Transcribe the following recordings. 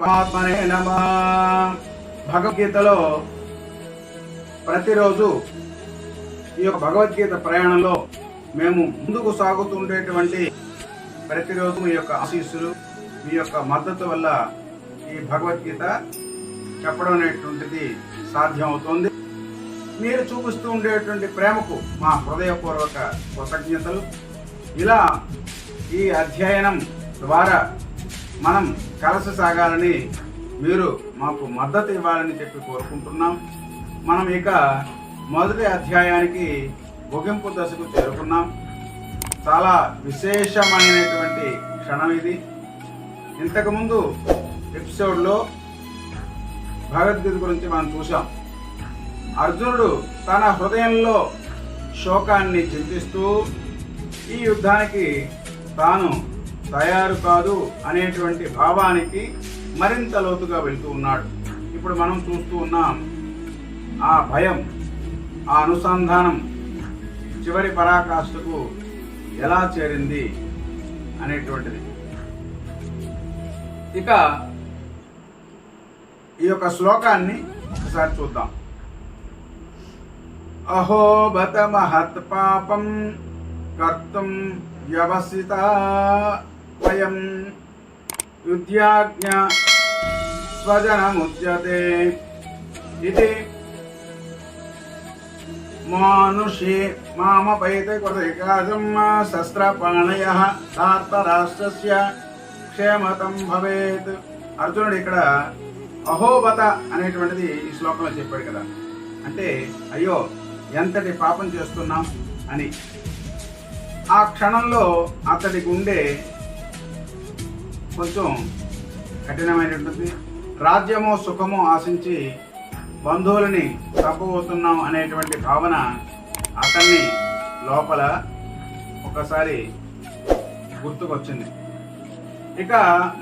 పరమాత్మనే నమ. భగవద్గీతలో ప్రతిరోజు ఈ యొక్క భగవద్గీత ప్రయాణంలో మేము ముందుకు సాగుతుండేటువంటి ప్రతిరోజు మీ యొక్క ఆశీస్సులు మీ యొక్క మద్దతు వల్ల ఈ భగవద్గీత చెప్పడం అనేటువంటిది సాధ్యమవుతుంది. మీరు చూపిస్తూ ఉండేటువంటి ప్రేమకు మా హృదయపూర్వక కృతజ్ఞతలు. ఇలా ఈ అధ్యయనం ద్వారా మనం కలిసి సాగాలని మీరు మాకు మద్దతు ఇవ్వాలని చెప్పి కోరుకుంటున్నాం. మనం ఇక మొదటి అధ్యాయానికి ముగింపు దశకు చేరుకున్నాం. చాలా విశేషమైనటువంటి క్షణం ఇది. ఇంతకుముందు ఎపిసోడ్లో భగవద్గీత గురించి మనం చూసాం అర్జునుడు తన హృదయంలో శోకాన్ని చింతిస్తూ ఈ యుద్ధానికి తాను తయారు కాదు అనేటువంటి భావానికి మరింత లోతుగా వెళ్తూ ఉన్నాడు. ఇప్పుడు మనం చూస్తూ ఉన్నాం ఆ భయం ఆ అనుసంధానం చివరి పరాకాష్ఠకు ఎలా చేరింది అనేటువంటిది. ఇక ఈ యొక్క శ్లోకాన్ని ఒకసారి చూద్దాం. అహో బత మహత్ పాపం కర్తం వ్యవసిత వయం యుద్ధ్యాజ్ఞ స్వజనముచ్యతే ఇది మానుషి మామపైతే కృతవికాసం శస్త్రపాణయ ధార్తరాష్ట్రస్య క్షేమతం భవేత్ అర్జునుడు ఇక్కడ అహోబత అనేటువంటిది ఈ శ్లోకంలో చెప్పాడు కదా। అంటే అయ్యో ఎంతటి పాపం చేస్తున్నాం అని। ఆ క్షణంలో అతడి గుండె కొంచెం కఠినమైనటువంటి రాజ్యమో సుఖమో ఆశించి బంధువులని తప్పబోతున్నాం అనేటువంటి భావన అతన్ని లోపల ఒకసారి గుర్తుకొచ్చింది. ఇక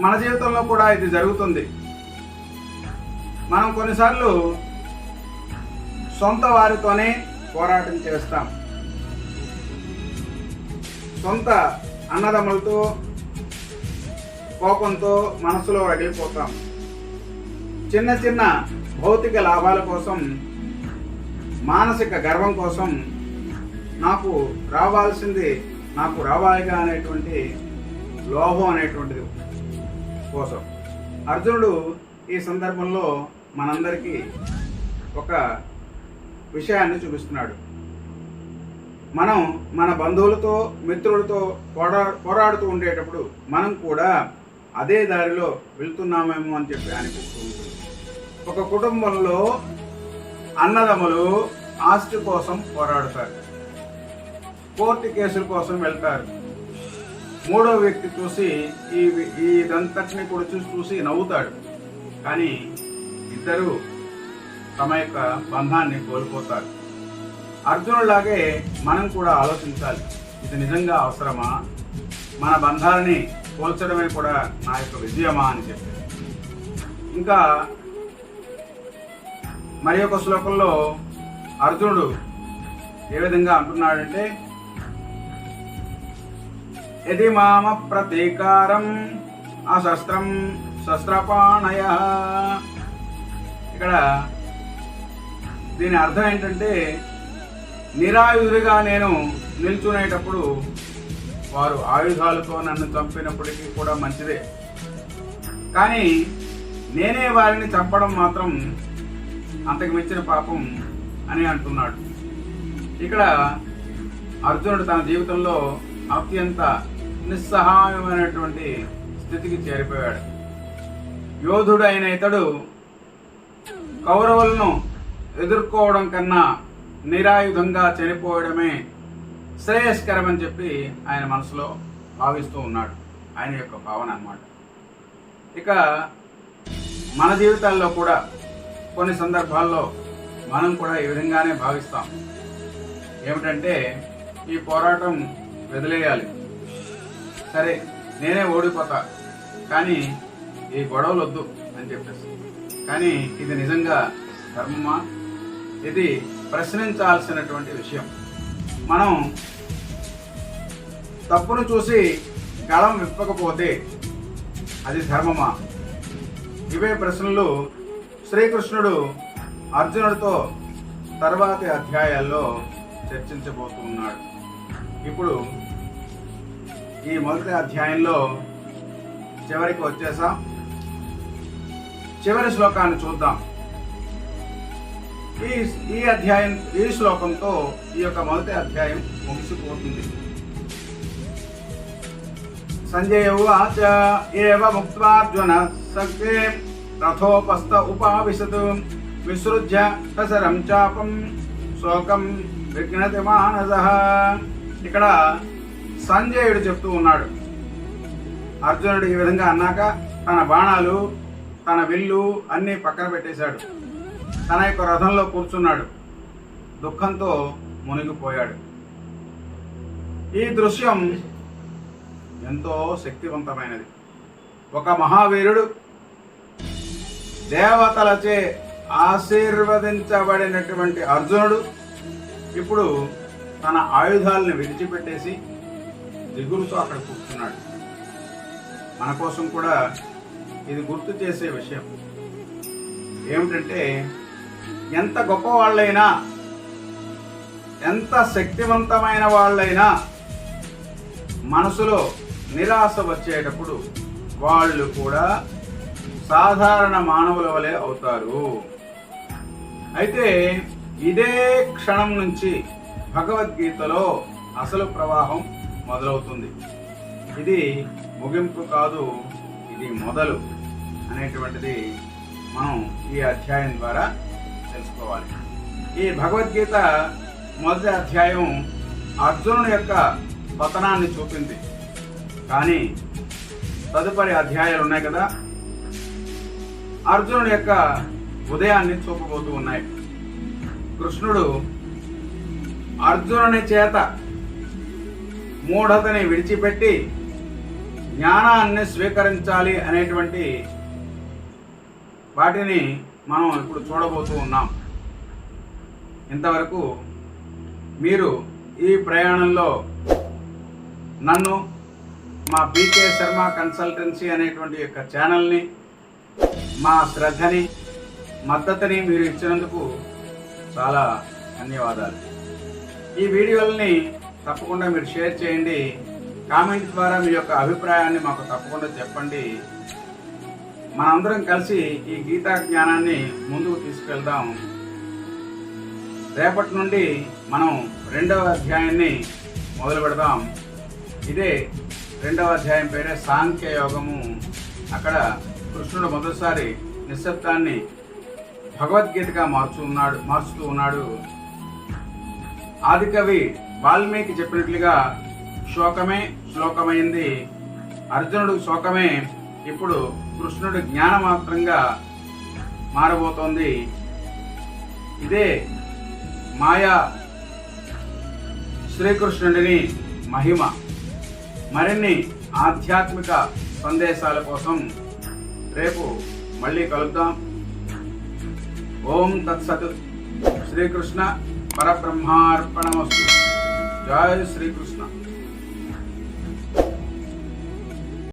మన జీవితంలో కూడా ఇది జరుగుతుంది. మనం కొన్నిసార్లు సొంత వారితోనే పోరాటం చేస్తాం. సొంత అన్నదమ్ములతో కోపంతో మనసులో రగిలిపోతాం. చిన్న చిన్న భౌతిక లాభాల కోసం మానసిక గర్వం కోసం నాకు రావాల్సింది నాకు రావాలిగా అనేటువంటి లోభం అనేటువంటిది కోసం. అర్జునుడు ఈ సందర్భంలో మనందరికీ ఒక విషయాన్ని చూపిస్తున్నాడు. మనం మన బంధువులతో మిత్రులతో పోరా పోరాడుతూ ఉండేటప్పుడు మనం కూడా అదే దారిలో వెళ్తున్నామేమో అని చెప్పి అనిపిస్తూ ఉంటుంది ఒక కుటుంబంలో అన్నదమ్ములు ఆస్తి కోసం పోరాడుతారు. కోర్టు కేసుల కోసం వెళ్తారు. మూడో వ్యక్తి చూసి ఈ ఈ ఇదంతటిని కూడా చూసి చూసి నవ్వుతాడు. కానీ ఇద్దరు తమ యొక్క బంధాన్ని కోల్పోతారు. అర్జునులాగే మనం కూడా ఆలోచించాలి. ఇది నిజంగా అవసరమా? మన బంధాలని పోల్చడమే కూడా నా యొక్క విజయమా అని చెప్పారు. ఇంకా మరి ఒక శ్లోకంలో అర్జునుడు ఏ విధంగా అంటున్నాడంటే యది మామ ప్రతీకారం అశస్త్రం శస్త్రపాణయ. ఇక్కడ దీని అర్థం ఏంటంటే నిరాయుధుడిగా నేను నిల్చునేటప్పుడు వారు ఆయుధాలతో నన్ను చంపినప్పటికీ కూడా మంచిదే. కానీ నేనే వారిని చంపడం మాత్రం అంతకు మించిన పాపం అని అంటున్నాడు. ఇక్కడ అర్జునుడు తన జీవితంలో అత్యంత నిస్సహాయమైనటువంటి స్థితికి చేరిపోయాడు. యోధుడు అయిన ఇతడు కౌరవులను ఎదుర్కోవడం కన్నా నిరాయుధంగా చనిపోవడమే శ్రేయస్కరమని చెప్పి ఆయన మనసులో భావిస్తూ ఉన్నాడు. ఆయన యొక్క భావన అన్నమాట. ఇక మన జీవితాల్లో కూడా కొన్ని సందర్భాల్లో మనం కూడా ఈ విధంగానే భావిస్తాం. ఏమిటంటే ఈ పోరాటం వదిలేయాలి. సరే నేనే ఓడిపోతా కానీ ఈ గొడవలు వద్దు అని చెప్పేసి. కానీ ఇది నిజంగా ధర్మమా? ఇది ప్రశ్నించాల్సినటువంటి విషయం. మనం తప్పును చూసి గళం విప్పకపోతే అది ధర్మమా? ఇవే ప్రశ్నలు శ్రీకృష్ణుడు అర్జునుడితో తర్వాతి అధ్యాయాల్లో చర్చించబోతున్నాడు. ఇప్పుడు ఈ మొదటి అధ్యాయంలో చివరికి వచ్చేసాం. చివరి శ్లోకాన్ని చూద్దాం. ఈ ఈ అధ్యాయం ఈ శ్లోకంతో ఈ యొక్క మొదటి అధ్యాయం ముగిసిపోతుంది. సంజయ ఉచ ఏవ ముక్త్వార్జున సత్యే రథోపస్థ ఉపావిశత్ విసృజ్య కసరం చాపం శోకం విఘ్నతి మానస. ఇక్కడ సంజయుడు చెప్తూ ఉన్నాడు. అర్జునుడు ఈ విధంగా అన్నాక తన బాణాలు తన విల్లు అన్నీ పక్కన పెట్టేశాడు. తన యొక్క రథంలో కూర్చున్నాడు. దుఃఖంతో మునిగిపోయాడు. ఈ దృశ్యం ఎంతో శక్తివంతమైనది. ఒక మహావీరుడు దేవతలచే ఆశీర్వదించబడినటువంటి అర్జునుడు ఇప్పుడు తన ఆయుధాలను విడిచిపెట్టేసి దిగురుతో అక్కడ కూర్చున్నాడు. మన కోసం కూడా ఇది గుర్తు చేసే విషయం. ఏమిటంటే ఎంత గొప్ప వాళ్ళైనా ఎంత శక్తివంతమైన వాళ్ళైనా మనసులో నిరాశ వచ్చేటప్పుడు వాళ్ళు కూడా సాధారణ మానవుల వలె అవుతారు. అయితే ఇదే క్షణం నుంచి భగవద్గీతలో అసలు ప్రవాహం మొదలవుతుంది. ఇది ముగింపు కాదు ఇది మొదలు అనేటువంటిది మనం ఈ అధ్యాయం ద్వారా తెలుసుకోవాలి. ఈ భగవద్గీత మొదటి అధ్యాయం అర్జునుని యొక్క పతనాన్ని చూపింది. కానీ తదుపరి అధ్యాయాలు ఉన్నాయి కదా అర్జునుడి యొక్క ఉదయాన్ని చూపబోతూ ఉన్నాయి. కృష్ణుడు అర్జునుని చేత మూఢతని విడిచిపెట్టి జ్ఞానాన్ని స్వీకరించాలి అనేటువంటి వాటిని మనం ఇప్పుడు చూడబోతూ ఉన్నాం. ఇంతవరకు మీరు ఈ ప్రయాణంలో నన్ను మా బీకే శర్మ కన్సల్టెన్సీ అనేటువంటి యొక్క ఛానల్ని మా శ్రద్ధని మద్దతుని మీరు ఇచ్చినందుకు చాలా ధన్యవాదాలు. ఈ వీడియోలని తప్పకుండా మీరు షేర్ చేయండి. కామెంట్ ద్వారా మీ యొక్క అభిప్రాయాన్ని మాకు తప్పకుండా చెప్పండి. మనందరం కలిసి ఈ గీతా జ్ఞానాన్ని ముందుకు తీసుకెళ్దాం. రేపటి నుండి మనం రెండవ అధ్యాయాన్ని మొదలు పెడదాం. ఇదే రెండవ అధ్యాయం పేరే సాంఖ్య యోగము. అక్కడ కృష్ణుడు మొదటిసారి నిశ్శబ్దాన్ని భగవద్గీతగా మార్చున్నాడు మార్చుతూ ఉన్నాడు. ఆదికవి వాల్మీకి చెప్పినట్లుగా శోకమే శ్లోకమైంది. అర్జునుడు శోకమే ఇప్పుడు కృష్ణుడు జ్ఞానమాత్రంగా మారబోతోంది. ఇదే మాయా శ్రీకృష్ణుడిని మహిమ మరిన్ని ఆధ్యాత్మిక సందేశాల కోసం రేపు మళ్ళీ కలుద్దాం. ఓం తత్సత్. శ్రీకృష్ణ పరబ్రహ్మార్పణమస్తు. జయ శ్రీకృష్ణ.